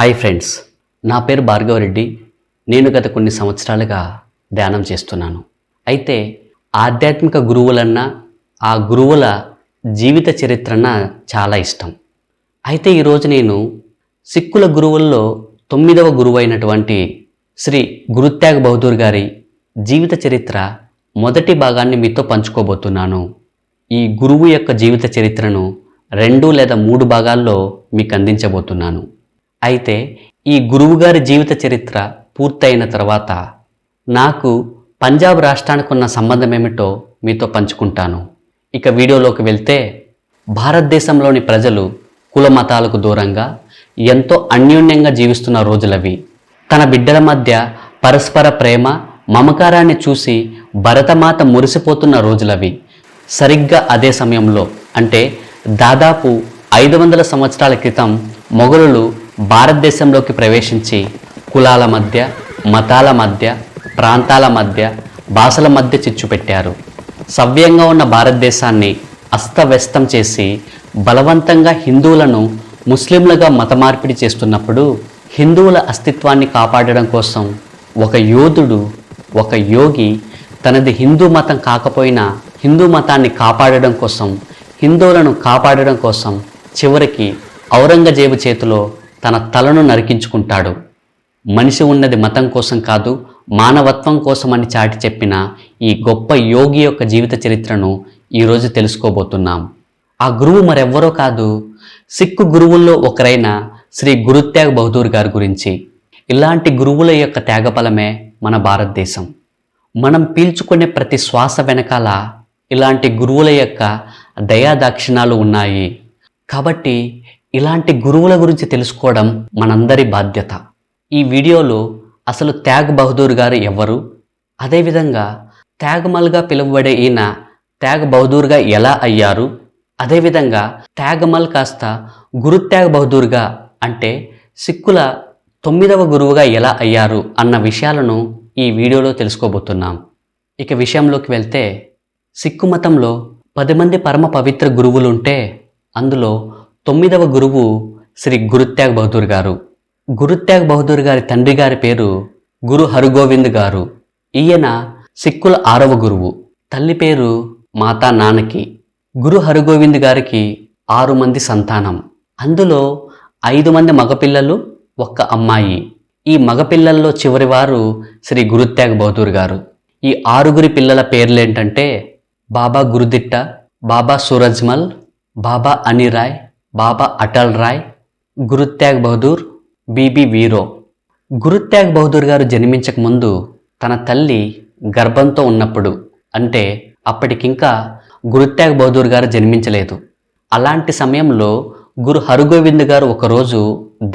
Hi friends నా పేరు భార్గవరెడ్డి. నేను గత కొన్ని సంవత్సరాలుగా ధ్యానం చేస్తున్నాను. అయితే ఆధ్యాత్మిక గురువులన్నా ఆ గురువుల జీవిత చరిత్రన చాలా ఇష్టం. అయితే ఈరోజు నేను సిక్కుల గురువుల్లో తొమ్మిదవ గురువు అయినటువంటి శ్రీ గురుత్యాగ్ బహదూర్ గారి జీవిత చరిత్ర మొదటి భాగాన్ని మీతో పంచుకోబోతున్నాను. ఈ గురువు యొక్క జీవిత చరిత్రను రెండు లేదా మూడు భాగాల్లో మీకు అందించబోతున్నాను. అయితే ఈ గురువుగారి జీవిత చరిత్ర పూర్తయిన తర్వాత నాకు పంజాబ్ రాష్ట్రానికి ఉన్న సంబంధం ఏమిటో మీతో పంచుకుంటాను. ఇక వీడియోలోకి వెళ్తే భారతదేశంలోని ప్రజలు కుల మతాలకు దూరంగా ఎంతో అన్యోన్యంగా జీవిస్తున్న రోజులవి. తన బిడ్డల మధ్య పరస్పర ప్రేమ మమకారాన్ని చూసి భరతమాత మురిసిపోతున్న రోజులవి. సరిగ్గా అదే సమయంలో అంటే దాదాపు ఐదు వందల సంవత్సరాల క్రితం మొఘలులు భారతదేశంలోకి ప్రవేశించి కులాల మధ్య మతాల మధ్య ప్రాంతాల మధ్య భాషల మధ్య చిచ్చు పెట్టారు. సవ్యంగా ఉన్న భారతదేశాన్ని అస్తవ్యస్తం చేసి బలవంతంగా హిందువులను ముస్లింలుగా మత మార్పిడి చేస్తున్నప్పుడు హిందువుల అస్తిత్వాన్ని కాపాడడం కోసం ఒక యోధుడు ఒక యోగి తనది హిందూ మతం కాకపోయినా హిందూ మతాన్ని కాపాడడం కోసం హిందువులను కాపాడడం కోసం చివరికి ఔరంగజేబు చేతిలో తన తలను నరికించుకుంటాడు. మనిషి ఉన్నది మతం కోసం కాదు మానవత్వం కోసం అని చాటి చెప్పిన ఈ గొప్ప యోగి యొక్క జీవిత చరిత్రను ఈరోజు తెలుసుకోబోతున్నాం. ఆ గురువు మరెవ్వరో కాదు సిక్కు గురువుల్లో ఒకరైన శ్రీ గురుత్యాగ్ బహదూర్ గారి గురించి. ఇలాంటి గురువుల యొక్క త్యాగఫలమే మన భారతదేశం. మనం పీల్చుకునే ప్రతి శ్వాస వెనకాల ఇలాంటి గురువుల యొక్క దయాదాక్షిణాలు ఉన్నాయి. కాబట్టి ఇలాంటి గురువుల గురించి తెలుసుకోవడం మనందరి బాధ్యత. ఈ వీడియోలో అసలు త్యాగ్ బహదూర్ గారు ఎవరు? అదేవిధంగా త్యాగమల్గా పిలువబడే ఈయన త్యాగ్ బహదూర్గా ఎలా అయ్యారు? అదేవిధంగా త్యాగమల్ కాస్త గురు త్యాగ్ బహదూర్గా అంటే సిక్కుల తొమ్మిదవ గురువుగా ఎలా అయ్యారు అన్న విషయాలను ఈ వీడియోలో తెలుసుకోబోతున్నాం. ఇక విషయంలోకి వెళ్తే సిక్కు మతంలో పది మంది పరమ పవిత్ర గురువులుంటే అందులో తొమ్మిదవ గురువు శ్రీ గురుత్యాగ్ బహదూర్ గారు. గురుత్యాగ్ బహదూర్ గారి తండ్రి గారి పేరు గురు హరిగోవింద్ గారు. ఈయన సిక్కుల ఆరవ గురువు. తల్లి పేరు మాతా నానకి. గురు హరిగోవింద్ గారికి ఆరు మంది సంతానం. అందులో ఐదు మంది మగపిల్లలు ఒక్క అమ్మాయి. ఈ మగపిల్లల్లో చివరివారు శ్రీ గురుత్యాగ్ బహదూర్ గారు. ఈ ఆరుగురి పిల్లల పేర్లేంటంటే బాబా గురుదిట్ట బాబా సూరజ్మల్ బాబా అనిరాయ్ బాబా అటల్ రాయ్ గురుత్యాగ్ బహదూర్ బీబీ వీరో. గురుత్యాగ్ బహదూర్ గారు జన్మించక ముందు తన తల్లి గర్భంతో ఉన్నప్పుడు అంటే అప్పటికింకా గురుత్యాగ్ బహదూర్ గారు జన్మించలేదు. అలాంటి సమయంలో గురు హరుగోవింద్ గారు ఒకరోజు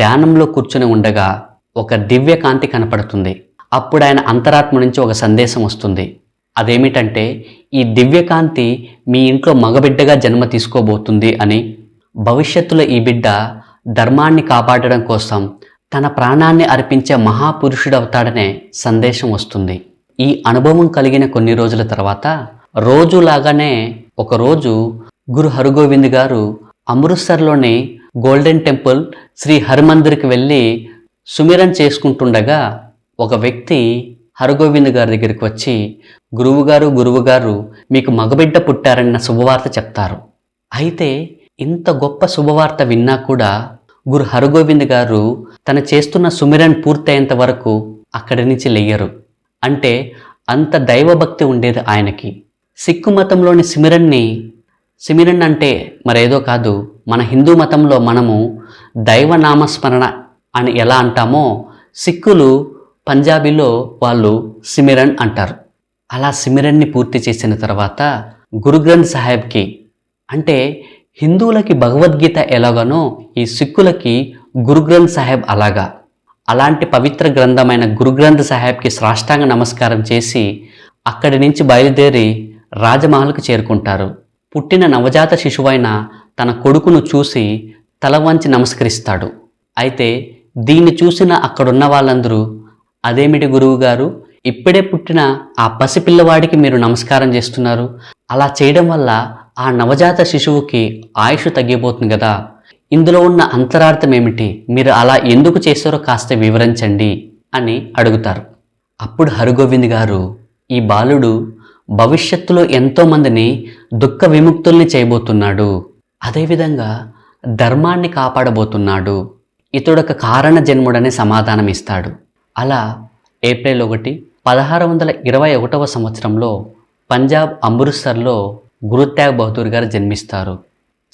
ధ్యానంలో కూర్చుని ఉండగా ఒక దివ్య కాంతి కనపడుతుంది. అప్పుడు ఆయన అంతరాత్మ నుంచి ఒక సందేశం వస్తుంది. అదేమిటంటే ఈ దివ్యకాంతి మీ ఇంట్లో మగబిడ్డగా జన్మ తీసుకోబోతుంది అని భవిష్యత్తులో ఈ బిడ్డ ధర్మాన్ని కాపాడడం కోసం తన ప్రాణాన్ని అర్పించే మహాపురుషుడవుతాడనే సందేశం వస్తుంది. ఈ అనుభవం కలిగిన కొన్ని రోజుల తర్వాత రోజులాగానే ఒకరోజు గురు హరిగోవింద్ గారు అమృత్సర్లోని గోల్డెన్ టెంపుల్ శ్రీ హరిమందిర్కి వెళ్ళి సుమిరన్ చేసుకుంటుండగా ఒక వ్యక్తి హరగోవింద్ గారి దగ్గరికి వచ్చి గురువుగారు గురువుగారు మీకు మగబిడ్డ పుట్టారన్న శుభవార్త చెప్తారు. అయితే ఇంత గొప్ప శుభవార్త విన్నా కూడా గురు హరగోవింద్ గారు తన చేస్తున్న సుమిరన్ పూర్తయ్యేంత వరకు అక్కడి నుంచి లెయ్యరు అంటే అంత దైవభక్తి ఉండేది ఆయనకి. సిక్కు మతంలోని సిమిరన్ని సిమిరన్ అంటే మరేదో కాదు మన హిందూ మతంలో మనము దైవనామస్మరణ అని ఎలా అంటామో సిక్కులు పంజాబీలో వాళ్ళు సిమిరన్ అంటారు. అలా సిమిరన్ని పూర్తి చేసిన తర్వాత గురు గ్రంథ్ సాహెబ్కి అంటే హిందువులకి భగవద్గీత ఎలాగనో ఈ సిక్కులకి గురుగ్రంథ్ సాహెబ్ అలాగా. అలాంటి పవిత్ర గ్రంథమైన గురుగ్రంథ్ సాహెబ్కి సాష్టాంగ నమస్కారం చేసి అక్కడి నుంచి బయలుదేరి రాజమహల్కు చేరుకుంటారు. పుట్టిన నవజాత శిశువైన తన కొడుకును చూసి తల వంచి నమస్కరిస్తాడు. అయితే దీన్ని చూసిన అక్కడున్న వాళ్ళందరూ అదేమిటి గురువు గారు? ఇప్పుడే పుట్టిన ఆ పసిపిల్లవాడికి మీరు నమస్కారం చేస్తున్నారు. అలా చేయడం వల్ల ఆ నవజాత శిశువుకి ఆయుష్ తగ్గిపోతుంది కదా. ఇందులో ఉన్న అంతరార్థం ఏమిటి మీరు అలా ఎందుకు చేశారో కాస్త వివరించండి అని అడుగుతారు. అప్పుడు హరిగోవింద్ గారు ఈ బాలుడు భవిష్యత్తులో ఎంతోమందిని దుఃఖ విముక్తుల్ని చేయబోతున్నాడు. అదేవిధంగా ధర్మాన్ని కాపాడబోతున్నాడు. ఇతడొక కారణ జన్ముడని సమాధానం ఇస్తాడు అలా ఏప్రిల్ ఒకటి పదహారు వందల ఇరవై ఒకటవ సంవత్సరంలో పంజాబ్ అమృత్సర్లో గురుత్యాగ్ బహదూర్ గారు జన్మిస్తారు.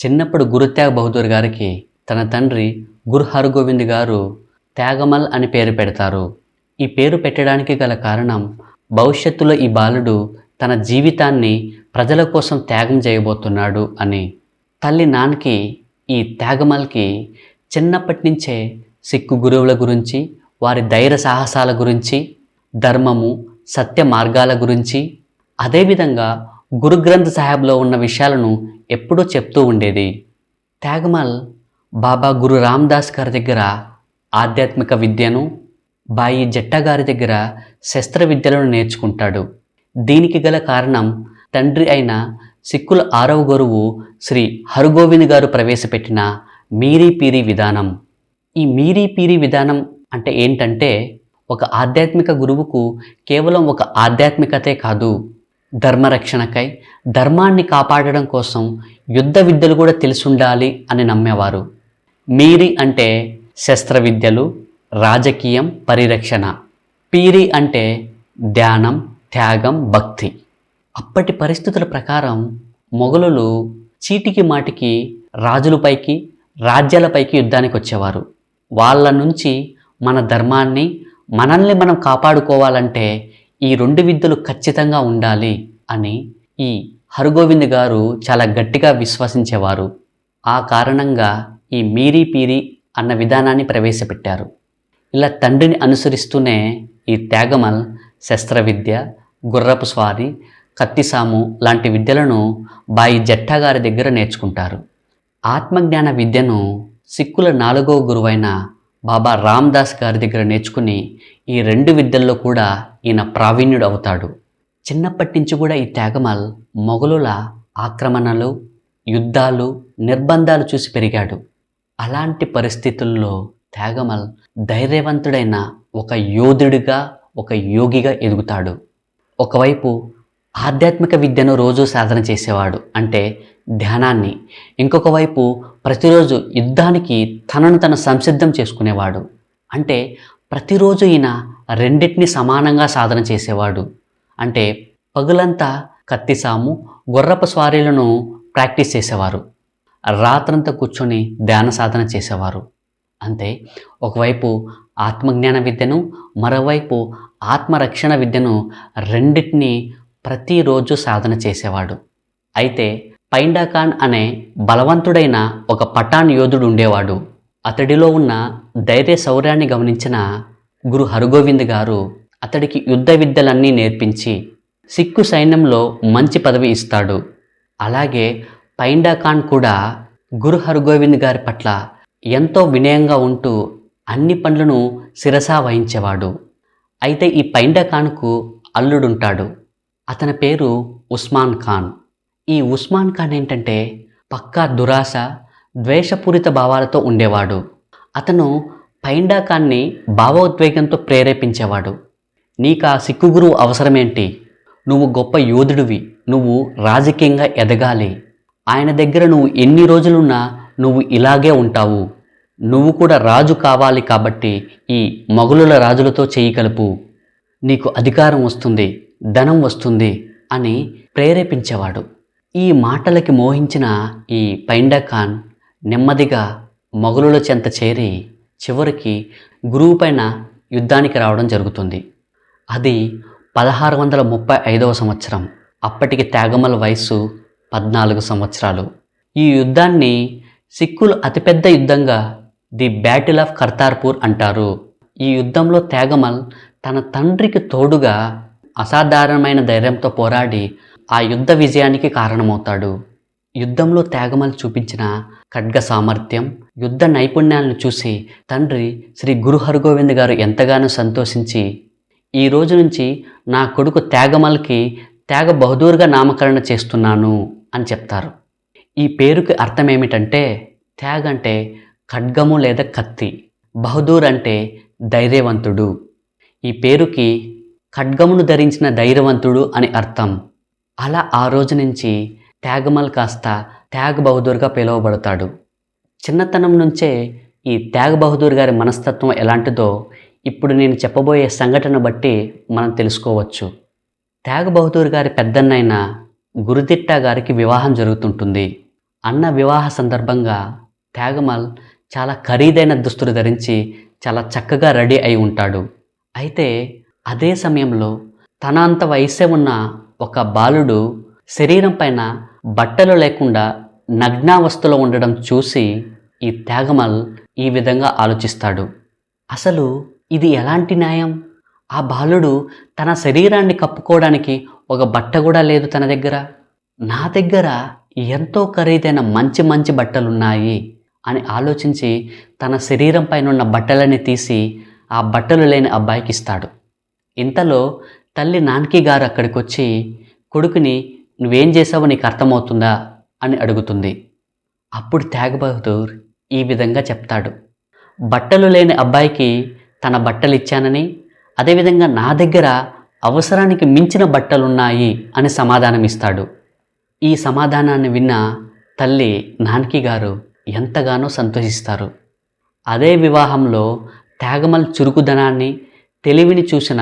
చిన్నప్పుడు గురుత్యాగ్ బహదూర్ గారికి తన తండ్రి గురు హరగోవింద్ గారు త్యాగమల్ అని పేరు పెడతారు. ఈ పేరు పెట్టడానికి గల కారణం భవిష్యత్తులో ఈ బాలుడు తన జీవితాన్ని ప్రజల కోసం త్యాగం చేయబోతున్నాడు అని. తల్లి నాన్నకి ఈ త్యాగమల్కి చిన్నప్పటి నుంచే సిక్కు గురువుల గురించి వారి ధైర్య సాహసాల గురించి ధర్మము సత్య మార్గాల గురించి అదేవిధంగా గురుగ్రంథ్ సాహెబ్లో ఉన్న విషయాలను ఎప్పుడూ చెప్తూ ఉండేది. త్యాగమల్ బాబా గురు రామ్దాస్ గారి దగ్గర ఆధ్యాత్మిక విద్యను బాయి జట్టా గారి దగ్గర శస్త్ర విద్యలను నేర్చుకుంటాడు. దీనికి గల కారణం తండ్రి అయిన సిక్కుల ఆరవ గురువు శ్రీ హరుగోవింద్ గారు ప్రవేశపెట్టిన మీరీ పీరీ విధానం. ఈ మీరీ పీరీ విధానం అంటే ఏంటంటే ఒక ఆధ్యాత్మిక గురువుకు కేవలం ఒక ఆధ్యాత్మికతే కాదు. ధర్మరక్షణకై ధర్మాన్ని కాపాడడం కోసం యుద్ధ విద్యలు కూడా తెలిసుండాలి అని నమ్మేవారు. మీరి అంటే శస్త్ర విద్యలు రాజకీయం పరిరక్షణ. పీరి అంటే ధ్యానం త్యాగం భక్తి. అప్పటి పరిస్థితుల ప్రకారం మొఘలులు చీటికి మాటికి రాజులపైకి రాజ్యాలపైకి యుద్ధానికి వచ్చేవారు. వాళ్ళ నుంచి మన ధర్మాన్ని మనల్ని మనం కాపాడుకోవాలంటే ఈ రెండు విద్యలు ఖచ్చితంగా ఉండాలి అని ఈ హరగోవింద్ గారు చాలా గట్టిగా విశ్వసించేవారు. ఆ కారణంగా ఈ మీరీ పీరి అన్న విధానాన్ని ప్రవేశపెట్టారు. ఇలా తండ్రిని అనుసరిస్తూనే ఈ త్యాగమల్ శస్త్ర విద్య గుర్రపు స్వారీ కత్తిసాము లాంటి విద్యలను బాయి జట్టా గారి దగ్గర నేర్చుకుంటారు. ఆత్మజ్ఞాన విద్యను సిక్కుల నాలుగవ గురువైన బాబా రామ్దాస్ గారి దగ్గర నేర్చుకుని ఈ రెండు విద్యల్లో కూడా ఈయన ప్రావీణ్యుడు అవుతాడు చిన్నప్పటి నుంచి కూడా ఈ త్యాగమల్ మొఘలుల ఆక్రమణలు యుద్ధాలు నిర్బంధాలు చూసి పెరిగాడు. అలాంటి పరిస్థితుల్లో త్యాగమల్ ధైర్యవంతుడైన ఒక యోధుడిగా ఒక యోగిగా ఎదుగుతాడు. ఒకవైపు ఆధ్యాత్మిక విద్యను రోజు సాధన చేసేవాడు అంటే ధ్యానాన్ని. ఇంకొక వైపు ప్రతిరోజు యుద్ధానికి తనను తను సంసిద్ధం చేసుకునేవాడు అంటే ప్రతిరోజు ఈయన రెండింటిని సమానంగా సాధన చేసేవాడు. అంటే పగులంతా కత్తిసాము గుర్రపు స్వారీలను ప్రాక్టీస్ చేసేవారు. రాత్రంతా కూర్చొని ధ్యాన సాధన చేసేవారు. అంతే ఒకవైపు ఆత్మజ్ఞాన విద్యను మరోవైపు ఆత్మరక్షణ విద్యను రెండింటినీ ప్రతిరోజు సాధన చేసేవాడు. అయితే పైండాఖాన్ అనే బలవంతుడైన ఒక పఠాన్ యోధుడు ఉండేవాడు. అతడిలో ఉన్న ధైర్య శౌర్యాన్ని గమనించిన గురు హరగోవింద్ గారు అతడికి యుద్ధ విద్యలన్నీ నేర్పించి సిక్కు సైన్యంలో మంచి పదవి ఇస్తాడు. అలాగే పైండా ఖాన్ కూడా గురు హరగోవింద్ గారి పట్ల ఎంతో వినయంగా ఉంటూ అన్ని పనులను శిరసా వహించేవాడు. అయితే ఈ పైండా ఖాన్కు అల్లుడుంటాడు. అతని పేరు ఉస్మాన్ ఖాన్. ఈ ఉస్మాన్ ఖాన్ ఏంటంటే పక్కా దురాశ ద్వేషపూరిత భావాలతో ఉండేవాడు. అతను పైండా ఖాన్ని భావోద్వేగంతో ప్రేరేపించేవాడు. నీకు ఆ సిక్కు గురువు అవసరమేంటి? నువ్వు గొప్ప యోధుడివి. నువ్వు రాజకీయంగా ఎదగాలి. ఆయన దగ్గర నువ్వు ఎన్ని రోజులున్నా నువ్వు ఇలాగే ఉంటావు. నువ్వు కూడా రాజు కావాలి కాబట్టి ఈ మొఘలుల రాజులతో చేయి కలుపు. నీకు అధికారం వస్తుంది ధనం వస్తుంది అని ప్రేరేపించేవాడు. ఈ మాటలకి మోహించిన ఈ పైండా ఖాన్ నెమ్మదిగా మొఘలుల చెంత చేరి చివరికి గురువు పైన యుద్ధానికి రావడం జరుగుతుంది. అది పదహారు వందల ముప్పై ఐదవ సంవత్సరం. అప్పటికి త్యాగమల వయస్సు పద్నాలుగు సంవత్సరాలు. ఈ యుద్ధాన్ని సిక్కులు అతిపెద్ద యుద్ధంగా ది బ్యాటిల్ ఆఫ్ కర్తార్పూర్ అంటారు. ఈ యుద్ధంలో త్యాగమల్ తన తండ్రికి తోడుగా అసాధారణమైన ధైర్యంతో పోరాడి ఆ యుద్ధ విజయానికి కారణమవుతాడు. యుద్ధంలో త్యాగమల్ చూపించిన ఖడ్గ సామర్థ్యం యుద్ధ నైపుణ్యాలను చూసి తండ్రి శ్రీ గురు హరగోవింద్ గారు ఎంతగానో సంతోషించి ఈ రోజు నుంచి నా కొడుకు త్యాగమల్కి త్యాగ బహదూర్గా నామకరణ చేస్తున్నాను అని చెప్తారు. ఈ పేరుకి అర్థం ఏమిటంటే త్యాగ్ అంటే ఖడ్గము లేదా కత్తి బహదూర్ అంటే ధైర్యవంతుడు. ఈ పేరుకి ఖడ్గమును ధరించిన ధైర్యవంతుడు అని అర్థం. అలా ఆ రోజు నుంచి త్యాగమల్ కాస్త త్యాగ్ బహదూర్గా పిలువబడతాడు. చిన్నతనం నుంచే ఈ త్యాగ్ బహదూర్ గారి మనస్తత్వం ఎలాంటిదో ఇప్పుడు నేను చెప్పబోయే సంఘటన బట్టి మనం తెలుసుకోవచ్చు. త్యాగ్ బహదూర్ గారి పెద్దన్నైన గురుదిట్టా గారికి వివాహం జరుగుతుంటుంది. అన్న వివాహ సందర్భంగా త్యాగమల్ చాలా ఖరీదైన దుస్తులు ధరించి చాలా చక్కగా రెడీ అయి ఉంటాడు. అయితే అదే సమయంలో తన అంత వయసే ఉన్న ఒక బాలుడు శరీరం పైన బట్టలు లేకుండా నగ్నావస్థలో ఉండడం చూసి ఈ త్యాగమల్ ఈ విధంగా ఆలోచిస్తాడు. అసలు ఇది ఎలాంటి న్యాయం? ఆ బాలుడు తన శరీరాన్ని కప్పుకోవడానికి ఒక బట్ట కూడా లేదు తన దగ్గర. నా దగ్గర ఎంతో ఖరీదైన మంచి మంచి బట్టలున్నాయి అని ఆలోచించి తన శరీరం పైన ఉన్న బట్టలని తీసి ఆ బట్టలు లేని అబ్బాయికి ఇస్తాడు. ఇంతలో తల్లి నాన్కి గారు అక్కడికి వచ్చి కొడుకుని నువ్వేం చేసావో నీకు అర్థమవుతుందా అని అడుగుతుంది. అప్పుడు త్యాగ్ బహదూర్ ఈ విధంగా చెప్తాడు. బట్టలు లేని అబ్బాయికి తన బట్టలు ఇచ్చానని అదేవిధంగా నా దగ్గర అవసరానికి మించిన బట్టలున్నాయి అని సమాధానం ఇస్తాడు. ఈ సమాధానాన్ని విన్న తల్లి నాన్కి గారు ఎంతగానో సంతోషిస్తారు. అదే వివాహంలో త్యాగమల్ చురుకుదనాన్ని తెలివిని చూసిన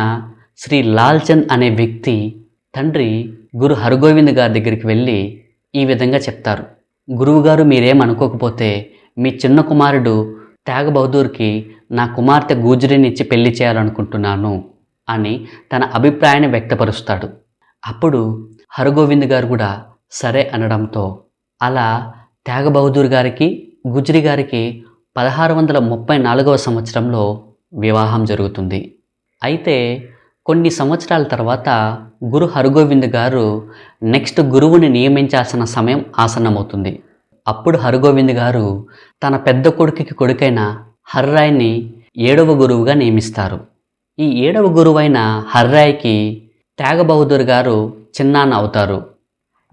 శ్రీ లాల్చంద్ అనే వ్యక్తి తండ్రి గురు హరగోవింద్ గారి దగ్గరికి వెళ్ళి ఈ విధంగా చెప్తారు. గురువుగారు మీరేమనుకోకపోతే మీ చిన్న కుమారుడు త్యాగ బహదూర్కి నా కుమార్తె గూజరిని ఇచ్చి పెళ్ళి చేయాలనుకుంటున్నాను అని తన అభిప్రాయాన్ని వ్యక్తపరుస్తాడు. అప్పుడు హరగోవింద్ గారు కూడా సరే అనడంతో అలా త్యాగ బహదూర్ గారికి గుజ్రి గారికి పదహారు వందల ముప్పై నాలుగవ సంవత్సరంలో వివాహం జరుగుతుంది. అయితే కొన్ని సంవత్సరాల తర్వాత గురు హరగోవింద్ గారు నెక్స్ట్ గురువుని నియమించాల్సిన సమయం ఆసన్నమవుతుంది. అప్పుడు హరగోవింద్ గారు తన పెద్ద కొడుకుకి కొడుకైన హర్రాయ్ని ఏడవ గురువుగా నియమిస్తారు. ఈ ఏడవ గురువైన హర్రాయ్కి త్యాగ బహదూర్ గారు చిన్నాన్న అవుతారు.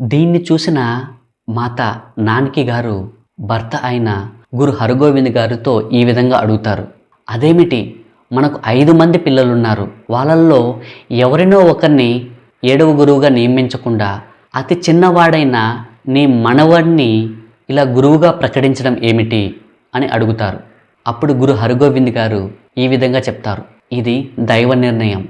దీన్ని చూసిన మాత నాన్కి గారు భర్త అయిన గురు హరగోవింద్ గారితో ఈ విధంగా అడుగుతారు. అదేమిటి? మనకు ఐదు మంది పిల్లలున్నారు. వాళ్ళల్లో ఎవరినో ఒకరిని ఏడవ గురువుగా నియమించకుండా అతి చిన్నవాడైన నీ మనవడిని ఇలా గురువుగా ప్రకటించడం ఏమిటి అని అడుగుతారు. అప్పుడు గురు హరిగోవింద్ గారు ఈ విధంగా చెప్తారు. ఇది దైవ నిర్ణయం.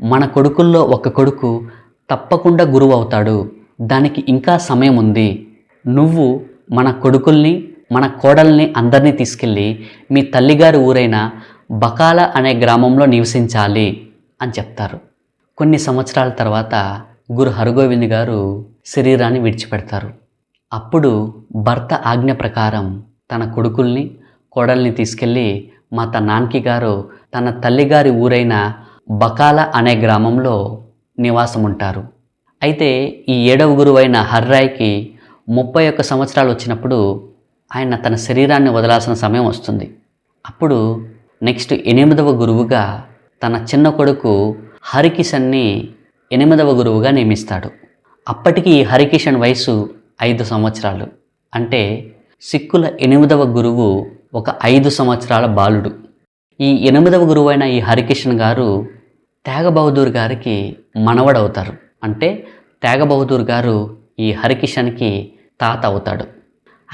మన కొడుకుల్లో ఒక కొడుకు తప్పకుండా గురువు అవుతాడు. దానికి ఇంకా సమయం ఉంది. నువ్వు మన కొడుకుల్ని మన కోడల్ని అందరినీ తీసుకెళ్ళి మీ తల్లిగారి ఊరైన బకాల అనే గ్రామంలో నివసించాలి అని చెప్తారు. కొన్ని సంవత్సరాల తర్వాత గురు హరగోవింద్ గారు శరీరాన్ని విడిచిపెడతారు. అప్పుడు భర్త ఆజ్ఞ ప్రకారం తన కొడుకుల్ని కోడల్ని తీసుకెళ్ళి మా తన నాన్నకి గారు తన తల్లిగారి ఊరైన బకాల అనే గ్రామంలో నివాసం ఉంటారు అయితే ఈ ఏడవ గురువైన హర్రాయ్కి ముప్పై ఒక్క సంవత్సరాలు వచ్చినప్పుడు ఆయన తన శరీరాన్ని వదలాల్సిన సమయం వస్తుంది. అప్పుడు నెక్స్ట్ ఎనిమిదవ గురువుగా తన చిన్న కొడుకు హరికిషన్ని ఎనిమిదవ గురువుగా నియమిస్తాడు. అప్పటికి ఈ హరికిషన్ వయసు ఐదు సంవత్సరాలు. అంటే సిక్కుల ఎనిమిదవ గురువు ఒక ఐదు సంవత్సరాల బాలుడు. ఈ ఎనిమిదవ గురువైన ఈ హరికిషన్ గారు త్యాగ బహదూర్ గారికి మనవడవుతారు. అంటే త్యాగ బహదూర్ గారు ఈ హరికిషన్కి తాత అవుతాడు.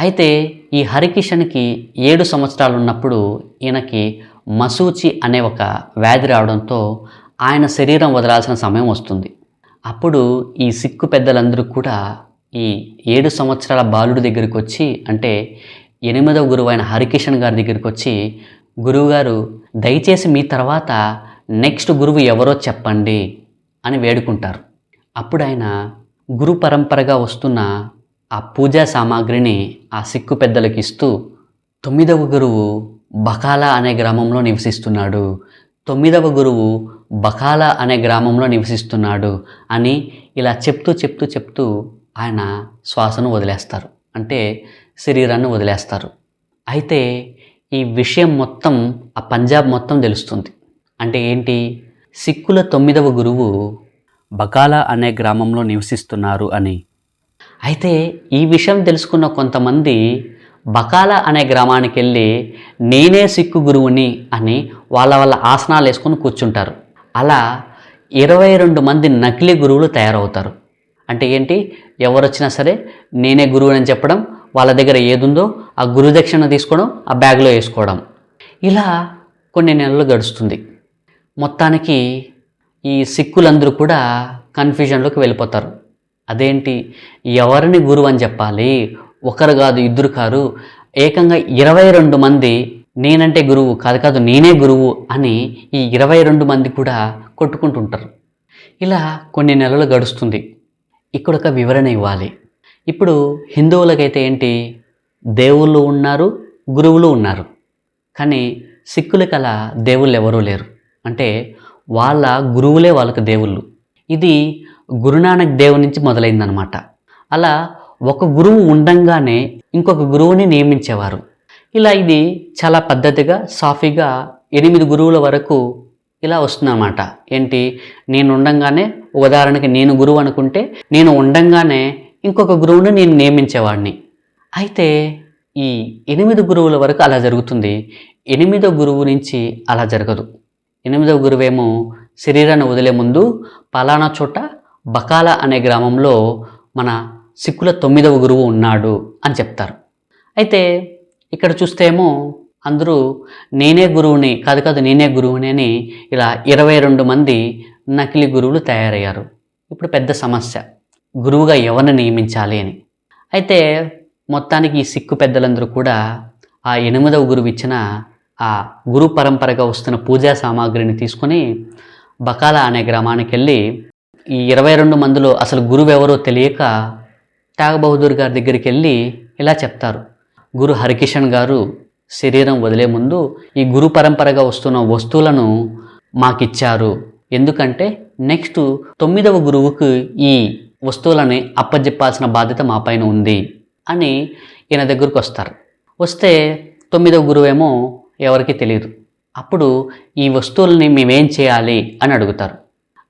అయితే ఈ హరికిషన్కి ఏడు సంవత్సరాలు ఉన్నప్పుడు ఈయనకి మసూచి అనే ఒక వ్యాధి రావడంతో ఆయన శరీరం వదలాల్సిన సమయం వస్తుంది. అప్పుడు ఈ సిక్కు పెద్దలందరూ కూడా ఈ ఏడు సంవత్సరాల బాలుడి దగ్గరికి వచ్చి అంటే ఎనిమిదవ గురువు అయిన హరికిషన్ గారి దగ్గరికి వచ్చి గురువుగారు దయచేసి మీ తర్వాత నెక్స్ట్ గురువు ఎవరో చెప్పండి అని వేడుకుంటారు. అప్పుడు ఆయన గురు పరంపరగా వస్తున్న ఆ పూజా సామాగ్రిని ఆ సిక్కు పెద్దలకు ఇస్తూ తొమ్మిదవ గురువు బకాలా అనే గ్రామంలో నివసిస్తున్నాడు. తొమ్మిదవ గురువు బకాలా అనే గ్రామంలో నివసిస్తున్నాడు అని ఇలా చెప్తూ చెప్తూ చెప్తూ ఆయన శ్వాసను వదిలేస్తారు. అంటే శరీరాన్ని వదిలేస్తారు. అయితే ఈ విషయం మొత్తం ఆ పంజాబ్ మొత్తం తెలుస్తుంది. అంటే ఏంటి? సిక్కుల తొమ్మిదవ గురువు బకాలా అనే గ్రామంలో నివసిస్తున్నారు అని. అయితే ఈ విషయం తెలుసుకున్న కొంతమంది బకాల అనే గ్రామానికి వెళ్ళి నేనే సిక్కు గురువుని అని వాళ్ళ వాళ్ళ ఆసనాలు వేసుకొని కూర్చుంటారు. అలా ఇరవై రెండు మంది నకిలీ గురువులు తయారవుతారు. అంటే ఏంటి? ఎవరు వచ్చినా సరే నేనే గురువు అని చెప్పడం వాళ్ళ దగ్గర ఏదుందో ఆ గురుదక్షిణ తీసుకోవడం ఆ బ్యాగ్లో వేసుకోవడం. ఇలా కొన్ని నెలలు గడుస్తుంది. మొత్తానికి ఈ సిక్కులందరూ కూడా కన్ఫ్యూజన్లోకి వెళ్ళిపోతారు. అదేంటి? ఎవరిని గురువు అని చెప్పాలి? ఒకరు కాదు ఇద్దరు కారు. ఏకంగా ఇరవై రెండు మంది నేనంటే గురువు కాదు కాదు నేనే గురువు అని ఈ ఇరవై రెండు మంది కూడా కొట్టుకుంటుంటారు. ఇలా కొన్ని నెలలు గడుస్తుంది. ఇక్కడ ఒక వివరణ ఇవ్వాలి. ఇప్పుడు హిందువులకైతే ఏంటి? దేవుళ్ళు ఉన్నారు గురువులు ఉన్నారు. కానీ సిక్కులకి అలా దేవుళ్ళు ఎవరూ లేరు. అంటే వాళ్ళ గురువులే వాళ్ళకు దేవుళ్ళు. ఇది గురునానక్ దేవు నుంచి మొదలైందనమాట అలా ఒక గురువు ఉండంగానే ఇంకొక గురువుని నియమించేవారు. ఇలా ఇది చాలా పద్ధతిగా సాఫీగా ఎనిమిది గురువుల వరకు ఇలా వస్తుందన్నమాట. ఏంటి? నేను ఉండంగానే ఉదాహరణకి నేను గురువు అనుకుంటే నేను ఉండంగానే ఇంకొక గురువుని నేను నియమించేవాడిని. అయితే ఈ ఎనిమిది గురువుల వరకు అలా జరుగుతుంది. ఎనిమిదో గురువు నుంచి అలా జరగదు. ఎనిమిదవ గురువేమో శరీరాన్ని వదిలే ముందు పలానా చోట బకాల అనే గ్రామంలో మన సిక్కుల తొమ్మిదవ గురువు ఉన్నాడు అని చెప్తారు. అయితే ఇక్కడ చూస్తే ఏమో అందరూ నేనే గురువుని కాదు కాదు నేనే గురువుని అని ఇలా ఇరవై రెండు మంది నకిలీ గురువులు తయారయ్యారు. ఇప్పుడు పెద్ద సమస్య గురువుగా ఎవరిని నియమించాలి అని. అయితే మొత్తానికి ఈ సిక్కు పెద్దలందరూ కూడా ఆ ఎనిమిదవ గురువు ఇచ్చిన ఆ గురు పరంపరగా వస్తున్న పూజా సామాగ్రిని తీసుకొని బకాల అనే గ్రామానికి వెళ్ళి ఈ ఇరవై రెండు మందిలో అసలు గురువు ఎవరో తెలియక త్యాగ బహదూర్ గారి దగ్గరికి వెళ్ళి ఇలా చెప్తారు. గురు హరికిషన్ గారు శరీరం వదిలే ముందు ఈ గురు పరంపరగా వస్తున్న వస్తువులను మాకిచ్చారు. ఎందుకంటే నెక్స్ట్ తొమ్మిదవ గురువుకు ఈ వస్తువులని అప్పజెప్పాల్సిన బాధ్యత మా పైన ఉంది అని ఈయన దగ్గరకు వస్తారు. వస్తే తొమ్మిదవ గురువేమో ఎవరికి తెలియదు. అప్పుడు ఈ వస్తువుల్ని మేమేం చేయాలి అని అడుగుతారు.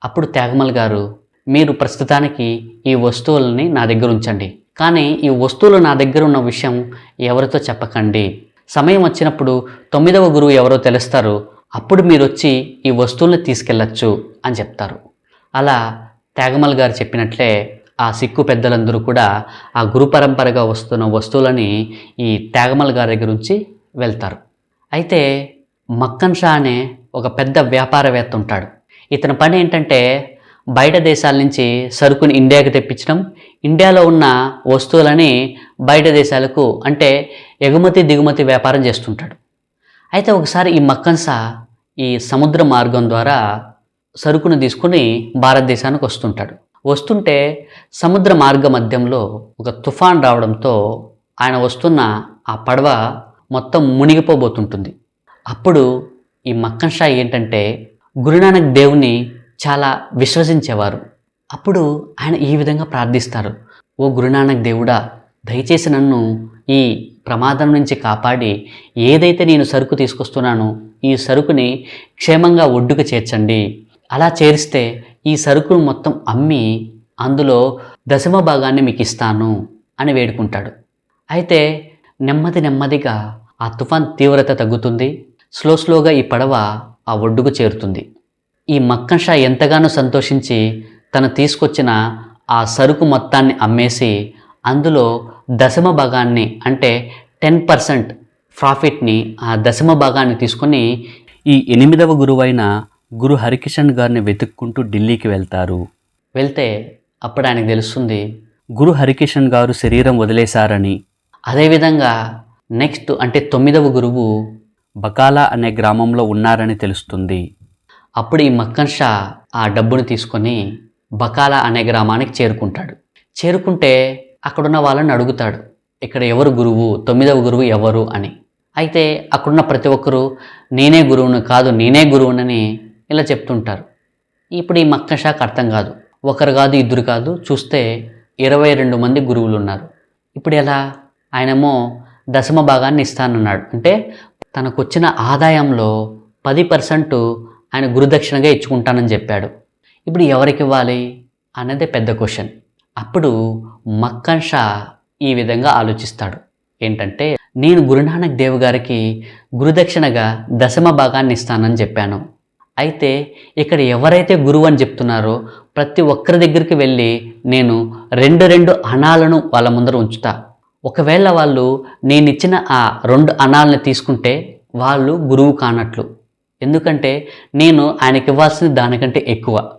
అప్పుడు త్యాగమల్ గారు మీరు ప్రస్తుతానికి ఈ వస్తువులని నా దగ్గర ఉంచండి. కానీ ఈ వస్తువులు నా దగ్గర ఉన్న విషయం ఎవరితో చెప్పకండి. సమయం వచ్చినప్పుడు తొమ్మిదవ గురువు ఎవరో తెలుస్తారు అప్పుడు మీరు వచ్చి ఈ వస్తువుల్ని తీసుకెళ్ళచ్చు అని చెప్తారు. అలా త్యాగమల్ గారు చెప్పినట్లే ఆ సిక్కు పెద్దలందరూ కూడా ఆ గురు పరంపరగా వస్తున్న వస్తువులని ఈ త్యాగమల్ గారి దగ్గర ఉంచి వెళ్తారు. అయితే మక్కన్ షా అనే ఒక పెద్ద వ్యాపారవేత్త ఉంటాడు. ఇతని పని ఏంటంటే బయట దేశాల నుంచి సరుకుని ఇండియాకి తెప్పించడం ఇండియాలో ఉన్న వస్తువులని బయట దేశాలకు అంటే ఎగుమతి దిగుమతి వ్యాపారం చేస్తుంటాడు. అయితే ఒకసారి ఈ మక్కన్సా ఈ సముద్ర మార్గం ద్వారా సరుకును తీసుకుని భారతదేశానికి వస్తుంటాడు. వస్తుంటే సముద్ర మార్గ మధ్యంలో ఒక తుఫాన్ రావడంతో ఆయన వస్తున్న ఆ పడవ మొత్తం మునిగిపోబోతుంటుంది. అప్పుడు ఈ మక్కన్ షా ఏంటంటే గురునానక్ దేవుని చాలా విశ్వసించేవారు. అప్పుడు ఆయన ఈ విధంగా ప్రార్థిస్తారు. ఓ గురునానక్ దేవుడా దయచేసి నన్ను ఈ ప్రమాదం నుంచి కాపాడి ఏదైతే నేను సరుకు తీసుకొస్తున్నానో ఈ సరుకుని క్షేమంగా ఒడ్డుకు చేర్చండి. అలా చేరిస్తే ఈ సరుకును మొత్తం అమ్మి అందులో దశమ భాగాన్ని మీకు ఇస్తాను అని వేడుకుంటాడు. అయితే నెమ్మది నెమ్మదిగా ఆ తుఫాన్ తీవ్రత తగ్గుతుంది. స్లో స్లోగా ఈ పడవ ఆ ఒడ్డుకు చేరుతుంది. ఈ మక్కన్ షా ఎంతగానో సంతోషించి తను తీసుకొచ్చిన ఆ సరుకు మొత్తాన్ని అమ్మేసి అందులో దశమ భాగాన్ని అంటే టెన్ పర్సెంట్ ప్రాఫిట్ని ఆ దశమ భాగాన్ని తీసుకొని ఈ ఎనిమిదవ గురువైన గురు హరికిషన్ గారిని వెతుక్కుంటూ ఢిల్లీకి వెళ్తారు. వెళ్తే అప్పుడు ఆయనకు తెలుస్తుంది గురు హరికిషన్ గారు శరీరం వదిలేశారని. అదేవిధంగా నెక్స్ట్ అంటే తొమ్మిదవ గురువు బకాలా అనే గ్రామంలో ఉన్నారని తెలుస్తుంది. అప్పుడు ఈ మక్కన్ షా ఆ డబ్బును తీసుకొని బకాలా అనే గ్రామానికి చేరుకుంటాడు. చేరుకుంటే అక్కడున్న వాళ్ళని అడుగుతాడు ఇక్కడ ఎవరు గురువు? తొమ్మిదవ గురువు ఎవరు? అని. అయితే అక్కడున్న ప్రతి ఒక్కరూ నేనే గురువును కాదు నేనే గురువునని ఇలా చెప్తుంటారు. ఇప్పుడు ఈ మక్కన్ షాకు అర్థం కాదు. ఒకరు కాదు ఇద్దరు కాదు. చూస్తే ఇరవై రెండు మంది గురువులు ఉన్నారు ఇప్పుడు ఎలా? ఆయనేమో దశమ భాగాన్ని ఇస్తానన్నాడు. అంటే తనకు వచ్చిన ఆదాయంలో పది పర్సెంట్ ఆయన గురుదక్షిణగా ఇచ్చుకుంటానని చెప్పాడు. ఇప్పుడు ఎవరికి ఇవ్వాలి? అన్నదే పెద్ద క్వశ్చన్. అప్పుడు మక్కన్ షా ఈ విధంగా ఆలోచిస్తాడు. ఏంటంటే నేను గురునానక్ దేవ్ గారికి గురుదక్షిణగా దశమ భాగాన్ని ఇస్తానని చెప్పాను. అయితే ఇక్కడ ఎవరైతే గురువు అని చెప్తున్నారో ప్రతి ఒక్కరి దగ్గరికి వెళ్ళి నేను రెండు రెండు అణాలను వాళ్ళ ముందర ఉంచుతా. ఒకవేళ వాళ్ళు నేను ఇచ్చిన ఆ రెండు అణాలను తీసుకుంటే వాళ్ళు గురువు కానట్లు. ఎందుకంటే నేను ఆయనకి ఇవ్వాల్సింది దానికంటే ఎక్కువ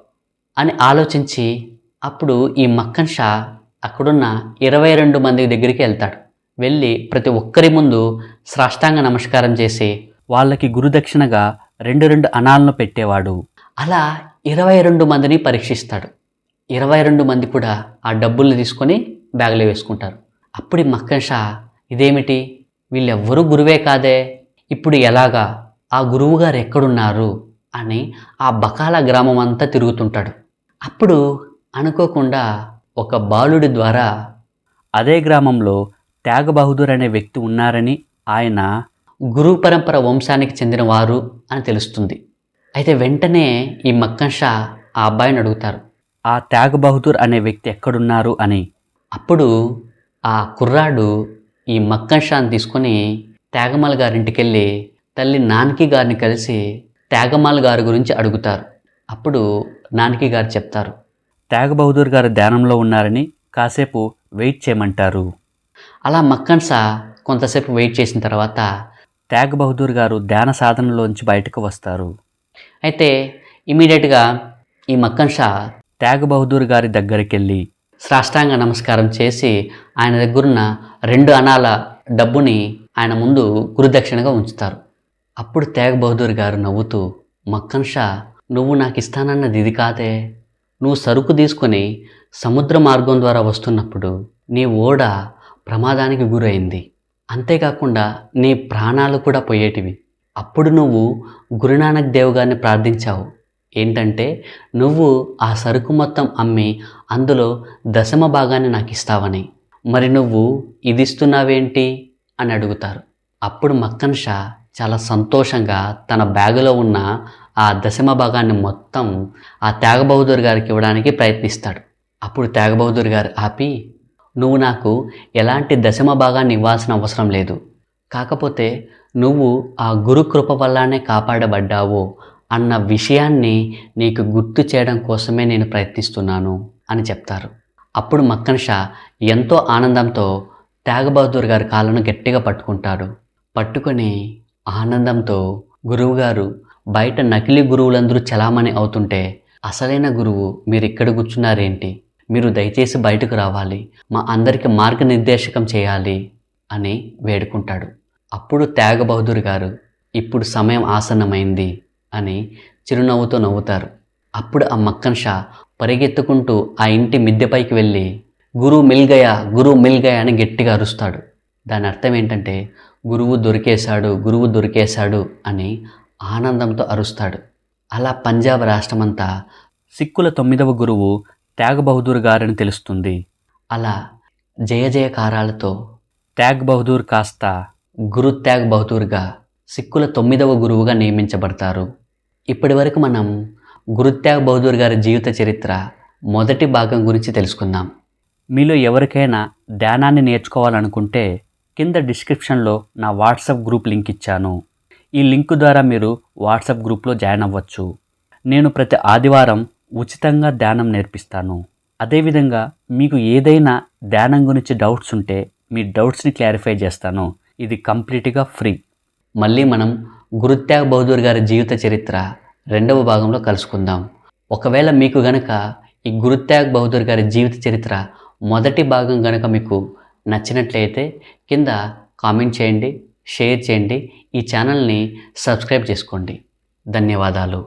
అని ఆలోచించి అప్పుడు ఈ మక్కన్ షా అక్కడున్న ఇరవై రెండు మంది దగ్గరికి వెళ్తాడు. వెళ్ళి ప్రతి ఒక్కరి ముందు సాష్టాంగ నమస్కారం చేసి వాళ్ళకి గురుదక్షిణగా రెండు రెండు అణాలను పెట్టేవాడు. అలా ఇరవై రెండు మందిని పరీక్షిస్తాడు. ఇరవై రెండు మంది కూడా ఆ డబ్బుల్ని తీసుకొని బ్యాగ్లో వేసుకుంటారు. అప్పుడు మక్కన్ షా ఇదేమిటి? వీళ్ళెవ్వరూ గురువే కాదే? ఇప్పుడు ఎలాగా? ఆ గురువు గారు ఎక్కడున్నారు అని ఆ బకాల గ్రామం అంతా తిరుగుతుంటాడు. అప్పుడు అనుకోకుండా ఒక బాలుడి ద్వారా అదే గ్రామంలో త్యాగ బహదూర్ అనే వ్యక్తి ఉన్నారని ఆయన గురు పరంపర వంశానికి చెందినవారు అని తెలుస్తుంది. అయితే వెంటనే ఈ మక్కన్ షా ఆ అబ్బాయిని అడుగుతారు ఆ త్యాగ బహదూర్ అనే వ్యక్తి ఎక్కడున్నారు? అని. అప్పుడు ఆ కుర్రాడు ఈ మక్కన్ షాని తీసుకొని త్యాగమల్ గారింటికి వెళ్ళి తల్లి నానకి గారిని కలిసి త్యాగమాల గారి గురించి అడుగుతారు. అప్పుడు నానకి గారు చెప్తారు. త్యాగ బహదూర్ గారు ధ్యానంలో ఉన్నారని కాసేపు వెయిట్ చేయమంటారు. అలా మక్కన్ షా కొంతసేపు వెయిట్ చేసిన తర్వాత త్యాగ బహదూర్ గారు ధ్యాన సాధనలోంచి బయటకు వస్తారు. అయితే ఇమీడియట్గా ఈ మక్కన్ షా త్యాగ బహదూర్ గారి దగ్గరికి వెళ్ళి సాష్టాంగ నమస్కారం చేసి ఆయన దగ్గరున్న రెండు అణాల డబ్బుని ఆయన ముందు గురుదక్షిణగా ఉంచుతారు. అప్పుడు తేగ బహదూర్ గారు నవ్వుతూ మక్కన్ షా నువ్వు నాకు ఇస్తానన్నది ఇది కాదే. నువ్వు సరుకు తీసుకొని సముద్ర మార్గం ద్వారా వస్తున్నప్పుడు నీ ఓడ ప్రమాదానికి గురైంది. అంతేకాకుండా నీ ప్రాణాలు కూడా పోయేటివి. అప్పుడు నువ్వు గురునానక్ దేవ్ గారిని ప్రార్థించావు. ఏంటంటే నువ్వు ఆ సరుకు మొత్తం అమ్మి అందులో దశమ భాగాన్ని నాకు ఇస్తావని మరి నువ్వు ఇది ఇస్తున్నావేంటి అని అడుగుతారు. అప్పుడు మక్కన్ షా చాలా సంతోషంగా తన బ్యాగులో ఉన్న ఆ దశమ భాగాన్ని మొత్తం ఆ త్యాగబహదూర్ గారికి ఇవ్వడానికి ప్రయత్నిస్తాడు. అప్పుడు త్యాగబహదూర్ గారు ఆపి నువ్వు నాకు ఎలాంటి దశమ భాగాన్ని ఇవ్వాల్సిన అవసరం లేదు. కాకపోతే నువ్వు ఆ గురుకృప వల్లనే కాపాడబడ్డావు అన్న విషయాన్ని నీకు గుర్తు చేయడం కోసమే నేను ప్రయత్నిస్తున్నాను అని చెప్తారు. అప్పుడు మక్కన్ షా ఎంతో ఆనందంతో త్యాగబహదూర్ గారి కాళ్ళను గట్టిగా పట్టుకుంటాడు. పట్టుకొని ఆనందంతో గురువుగారు బయట నకిలీ గురువులందరూ చలామణి అవుతుంటే అసలైన గురువు మీరు ఇక్కడ కూర్చున్నారేంటి? మీరు దయచేసి బయటకు రావాలి. మా అందరికి మార్గనిర్దేశకం చేయాలి అని వేడుకుంటాడు. అప్పుడు త్యాగ బహదూర్ గారు ఇప్పుడు సమయం ఆసన్నమైంది అని చిరునవ్వుతో నవ్వుతారు. అప్పుడు ఆ మక్కన్ షా పరిగెత్తుకుంటూ ఆ ఇంటి మిద్దెపైకి వెళ్ళి గురు మిల్గయా గురు మిల్గయా అని గట్టిగా అరుస్తాడు. దాని అర్థం ఏంటంటే గురువు దొరికేశాడు గురువు దొరికేశాడు అని ఆనందంతో అరుస్తాడు. అలా పంజాబ్ రాష్ట్రమంతా సిక్కుల తొమ్మిదవ గురువు త్యాగ్ బహదూర్ గారని తెలుస్తుంది. అలా జయ జయకారాలతో త్యాగ్ బహదూర్ కాస్త గురు త్యాగ్ బహదూర్గా సిక్కుల తొమ్మిదవ గురువుగా నియమించబడతారు. ఇప్పటి వరకు మనం గురు త్యాగ్ బహదూర్ గారి జీవిత చరిత్ర మొదటి భాగం గురించి తెలుసుకుందాం. మీలో ఎవరికైనా ధ్యానాన్ని నేర్చుకోవాలనుకుంటే కింద డిస్క్రిప్షన్లో నా వాట్సాప్ గ్రూప్ లింక్ ఇచ్చాను. ఈ లింక్ ద్వారా మీరు వాట్సాప్ గ్రూప్లో జాయిన్ అవ్వచ్చు. నేను ప్రతి ఆదివారం ఉచితంగా ధ్యానం నేర్పిస్తాను. అదేవిధంగా మీకు ఏదైనా ధ్యానం గురించి డౌట్స్ ఉంటే మీ డౌట్స్ని క్లారిఫై చేస్తాను. ఇది కంప్లీట్గా ఫ్రీ. మళ్ళీ మనం గురుత్యాగ్ బహదూర్ గారి జీవిత చరిత్ర రెండవ భాగంలో కలుసుకుందాం. ఒకవేళ మీకు గనక ఈ గురుత్యాగ్ బహదూర్ గారి జీవిత చరిత్ర మొదటి భాగం గనక మీకు నచ్చినట్లయితే కింద కామెంట్ చేయండి షేర్ చేయండి. ఈ ఛానల్ని సబ్స్క్రైబ్ చేసుకోండి. ధన్యవాదాలు.